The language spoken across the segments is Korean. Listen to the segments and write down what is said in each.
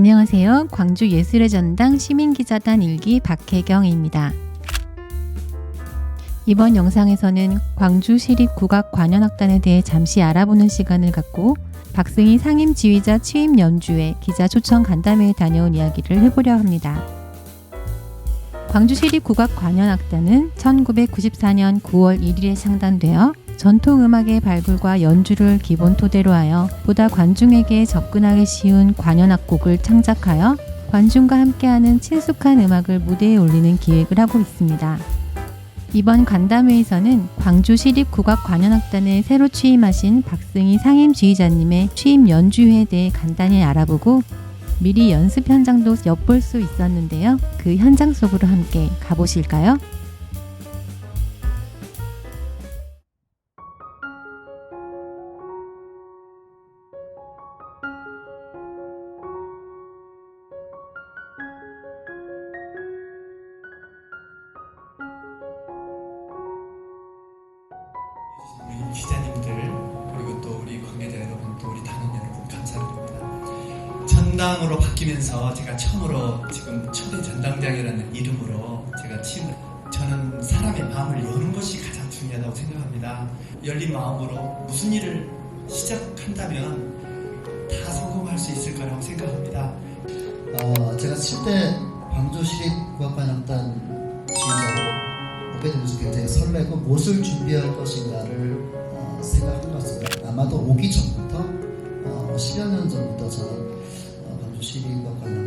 안녕하세요. 광주 예술의 전당 시민기자단 일기 박혜경입니다. 이번 영상에서는 광주 시립국악관현악단에 대해 잠시 알아보는 시간을 갖고 박승희 상임 지휘자 취임 연주회 기자 초청 간담회에 다녀온 이야기를 해보려 합니다. 광주 시립국악관현악단은 1994년 9월 1일에 창단되어 전통 음악의 발굴과 연주를 기본 토대로 하여 보다 관중에게 접근하기 쉬운 관현악곡을 창작하여 관중과 함께하는 친숙한 음악을 무대에 올리는 기획을 하고 있습니다. 이번 간담회에서는 광주 시립국악관현악단에 새로 취임하신 박승희 상임 지휘자님의 취임 연주회에 대해 간단히 알아보고 미리 연습 현장도 엿볼 수 있었는데요. 그 현장 속으로 함께 가보실까요? 우리 기자님들 그리고 또 우리 관계자 여러분 또 우리 단원 여러분 감사드립니다. 전당으로 바뀌면서 제가 처음으로 지금 초대 전당장이라는 이름으로 제가 취임을 저는 사람의 마음을 여는 것이 가장 중요하다고 생각합니다. 열린 마음으로 무슨 일을 시작한다면 다 성공할 수 있을 거라고 생각합니다. 어, 제가 7대 광주시립국악관악단 지휘자로 오게 되면서 굉장히 설레고 무엇을 준비할 것인가를 어, 생각한 것 같습니다. 아마도 오기 전부터 어, 10여 년 전부터 저는 어, 광주 시립국악관악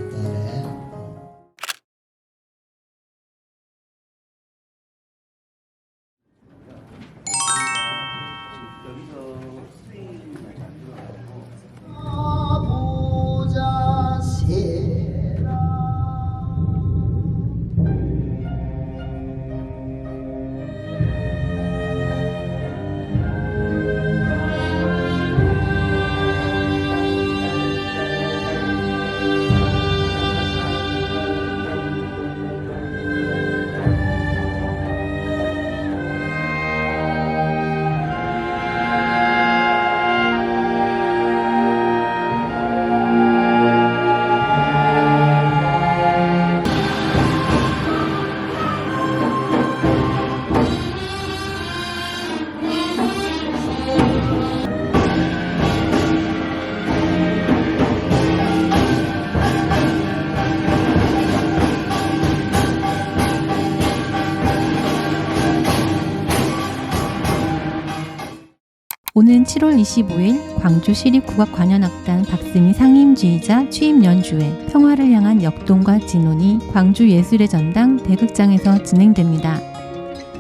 오는 7월 25일 광주 시립국악관현악단 박승희 상임지휘자 취임 연주회 평화를 향한 역동과 진혼이 광주 예술의 전당 대극장에서 진행됩니다.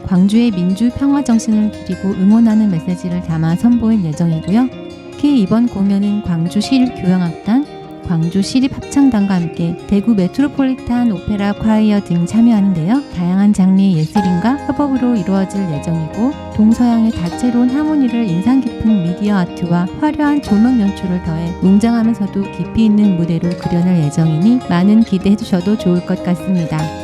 광주의 민주 평화 정신을 기리고 응원하는 메시지를 담아 선보일 예정이고요. 특히 이번 공연은 광주 시립교향악단, 광주 시립 합창단과 함께 대구 메트로폴리탄 오페라 콰이어 등 참여하는데요. 다양한 장르의 예술인과 협업으로 이루어질 예정이고 동서양의 다채로운 하모니를 인상 깊은 미디어 아트와 화려한 조명 연출을 더해 웅장하면서도 깊이 있는 무대로 그려낼 예정이니 많은 기대해 주셔도 좋을 것 같습니다.